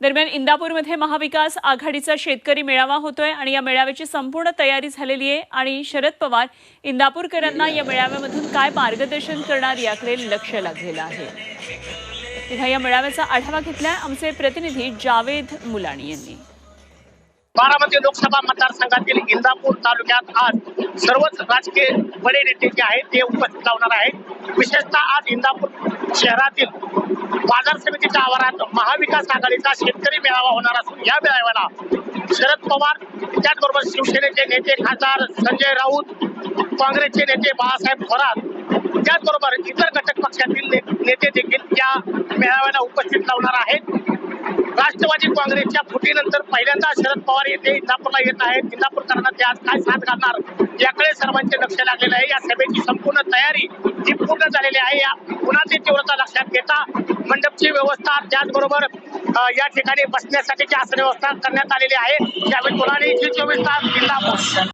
दरम्यान इंदापूरमध्ये महाविकास आघाडीचा शेतकरी मेळावा होतोय आणि या मेळाव्याची संपूर्ण तयारी झालेली आहे. आणि शरद पवार इंदापूरकरांना या मेळाव्यामधून काय मार्गदर्शन करणार याकडे लक्ष लागलेलं आहे. तेव्हा या मेळाव्याचा आढावा घेतलाय आमचे प्रतिनिधी जावेद मुलाणी यांनी. बारामती लोकसभा मतदारसंघातील इंदापूर तालुक्यात आज सर्वच राजकीय बडे नेते जे आहेत ते उपस्थित लावणार आहेत. विशेषतः आज इंदापूर शहरातील बाजार समितीच्या आवारात महाविकास आघाडीचा शेतकरी मेळावा होणार असून या मेळाव्याला शरद पवार त्याचबरोबर शिवसेनेचे नेते खासदार संजय राऊत काँग्रेसचे नेते बाळासाहेब थोरात त्याचबरोबर इतर घटक पक्षातील ने- नेते देखील या मेळाव्याला उपस्थित लावणार आहेत. राष्ट्रवादी काँग्रेसच्या फुटीनंतर पहिल्यांदा शरद पवार येथे इंदापूरला येत आहेत. इंदापूरकरांना ते आज काय साथ घालणार याकडे सर्वांचे लक्ष लागलेलं आहे. या सभेची संपूर्ण तयारी पूर्ण झालेली आहे. या उन्हाची तीव्रता लक्षात घेता मंडपची व्यवस्था त्याचबरोबर या ठिकाणी बसण्यासाठीची आसन व्यवस्था करण्यात आलेली आहे. यावेळी मुलांनी चोवीस तास जिल्हा